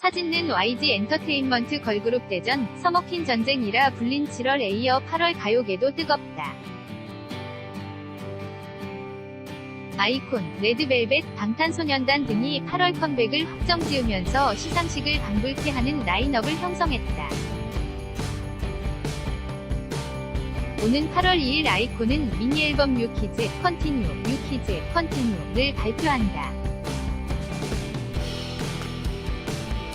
사진는 YG 엔터테인먼트 걸그룹 대전 서머킨 전쟁이라 불린 7월 에 이어 8월 가요계도 뜨겁다. 아이콘, 레드벨벳, 방탄소년단 등이 8월 컴백을 확정 지으면서 시상식을 방불케 하는 라인업을 형성했다. 오는 8월 2일 아이콘은 미니 앨범 뉴키즈, 컨티뉴, 뉴키즈, 컨티뉴를 발표한다.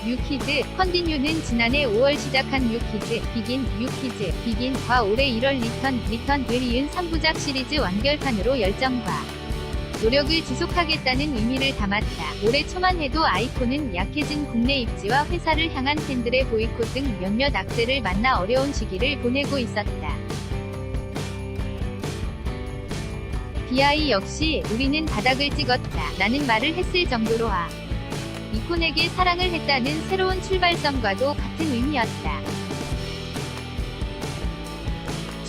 뉴키즈, 컨티뉴는 지난해 5월 시작한 뉴키즈, 비긴, 뉴키즈, 비긴과 올해 1월 리턴, 리턴을 이은 3부작 시리즈 완결판으로 열정과 노력을 지속하겠다는 의미를 담았다. 올해 초만 해도 아이콘은 약해진 국내 입지와 회사를 향한 팬들의 보이콧 등 몇몇 악재를 만나 어려운 시기를 보내고 있었다. BI 역시 우리는 바닥을 찍었다. 라는 말을 했을 정도로 아. 이콘에게 사랑을 했다는 새로운 출발점과도 같은 의미였다.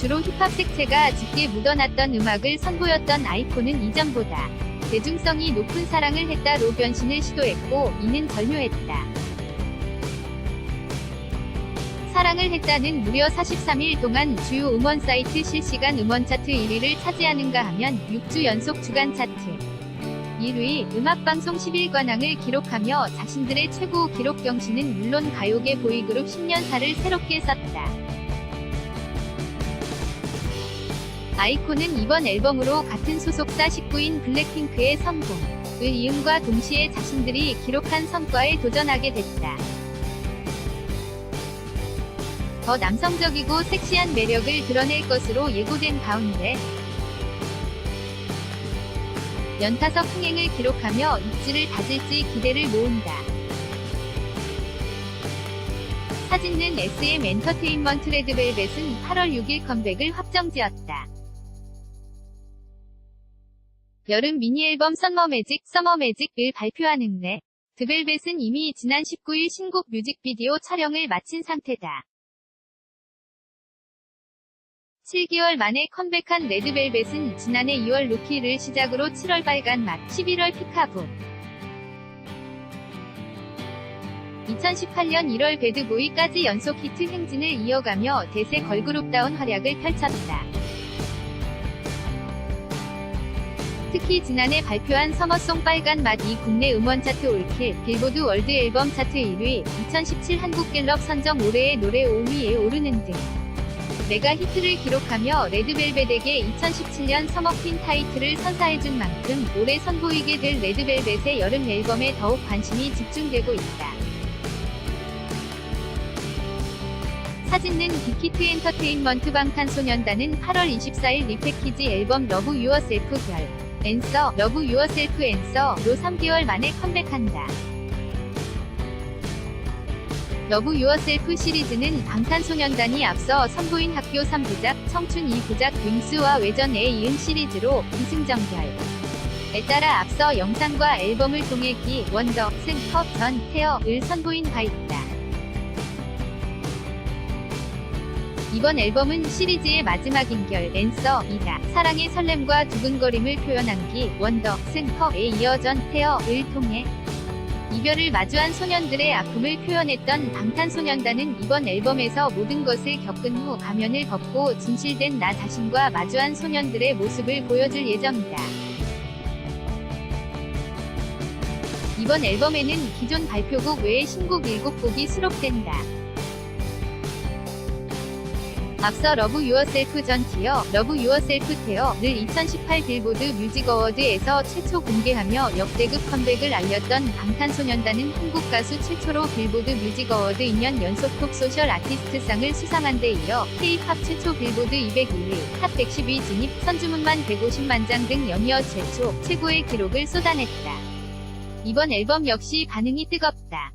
주로 힙합 색채가 짙게 묻어났던 음악을 선보였던 아이콘은 이전보다 대중성이 높은 사랑을 했다로 변신을 시도했고 이는 절묘했다. 사랑을 했다는 무려 43일 동안 주요 음원 사이트 실시간 음원 차트 1위를 차지하는가 하면 6주 연속 주간 차트 1위 음악방송 10일관왕을 기록하며 자신들의 최고 기록 경신은 물론 가요계 보이그룹 10년사를 새롭게 썼다. 아이콘은 이번 앨범으로 같은 소속사 식구인 블랙핑크의 성공 을 이음과 동시에 자신들이 기록한 성과에 도전하게 됐다. 더 남성적이고 섹시한 매력을 드러낼 것으로 예고된 가운데 연타석 흥행을 기록하며 입지를 다질지 기대를 모은다. 사진는 SM 엔터테인먼트 레드벨벳은 8월 6일 컴백을 확정지었다. 여름 미니 앨범 썸머 매직, 서머 매직을 발표하는 데 드벨벳은 이미 지난 19일 신곡 뮤직비디오 촬영을 마친 상태다. 7개월 만에 컴백한 레드벨벳은 지난해 2월 루키를 시작으로 7월 빨간 맛, 11월 피카부, 2018년 1월 배드보이까지 연속 히트 행진을 이어가며 대세 걸그룹다운 활약을 펼쳤다. 특히 지난해 발표한 서머송 빨간 맛이 국내 음원 차트 올킬, 빌보드 월드 앨범 차트 1위, 2017 한국갤럽 선정 올해의 노래 5위에 오르는 등 메가 히트를 기록하며 레드벨벳에게 2017년 서머퀸 타이틀을 선사해준 만큼 올해 선보이게 될 레드벨벳의 여름 앨범에 더욱 관심이 집중되고 있다. 사진는 빅히트 엔터테인먼트 방탄소년단은 8월 24일 리패키지 앨범 러브 유어셀프 별 앤서 러브 유어셀프 앤서로 3개월 만에 컴백한다. 러브 유어셀프 시리즈는 방탄소년단이 앞서 선보인 학교 3부작, 청춘 2부작 윙스와 외전에 이은 시리즈로 기승전결. 에 따라 앞서 영상과 앨범을 통해 기, 원더, 승, 컵, 전, 테어를 선보인 바 있다. 이번 앨범은 시리즈의 마지막 인 결, 앤서이다. 사랑의 설렘과 두근거림을 표현한 기, 원더, 승, 컵에 이어 전, 테어를 통해 이별을 마주한 소년들의 아픔을 표현했던 방탄소년단은 이번 앨범에서 모든 것을 겪은 후 가면을 벗고 진실된 나 자신과 마주한 소년들의 모습을 보여줄 예정이다. 이번 앨범에는 기존 발표곡 외에 신곡 7곡이 수록된다. 앞서 러브 유어셀프 전 티어, 러브 유어셀프 테어를 2018 빌보드 뮤직 어워드에서 최초 공개하며 역대급 컴백을 알렸던 방탄소년단은 한국 가수 최초로 빌보드 뮤직 어워드 2년 연속 톱 소셜 아티스트상을 수상한 데 이어 K-팝 최초 빌보드 201위, 탑 110위 진입, 선주문만 150만 장 등 연이어 최초, 최고의 기록을 쏟아냈다. 이번 앨범 역시 반응이 뜨겁다.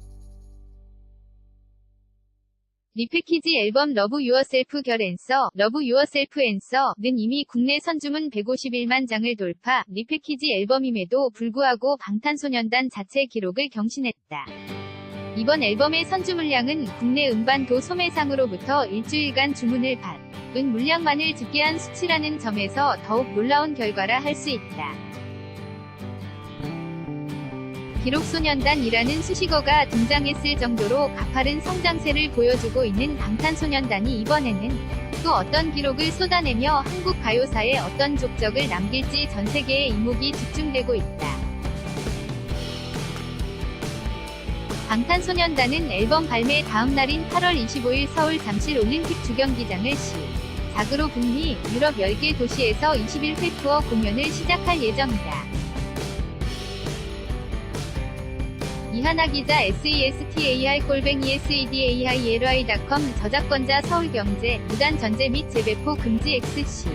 리패키지 앨범 러브 유어셀프 결 앤서, 러브 유어셀프 앤서는 이미 국내 선주문 151만 장을 돌파, 리패키지 앨범임에도 불구하고 방탄소년단 자체 기록을 경신했다. 이번 앨범의 선주 물량은 국내 음반도 소매상으로부터 일주일간 주문을 받은 물량만을 집계한 수치라는 점에서 더욱 놀라운 결과라 할 수 있다. 기록소년단이라는 수식어가 등장했을 정도로 가파른 성장세를 보여주고 있는 방탄소년단이 이번에는 또 어떤 기록을 쏟아내며 한국 가요사에 어떤 족적을 남길지 전 세계의 이목이 집중되고 있다. 방탄소년단은 앨범 발매 다음 날인 8월 25일 서울 잠실 올림픽 주경기장을 시 작으로 북미, 유럽 10개 도시에서 21회 투어 공연을 시작할 예정이다. 이하나 기자 SESTAR-SEDAIRY.com 저작권자 서울경제 무단 전제 및 재배포 금지 XC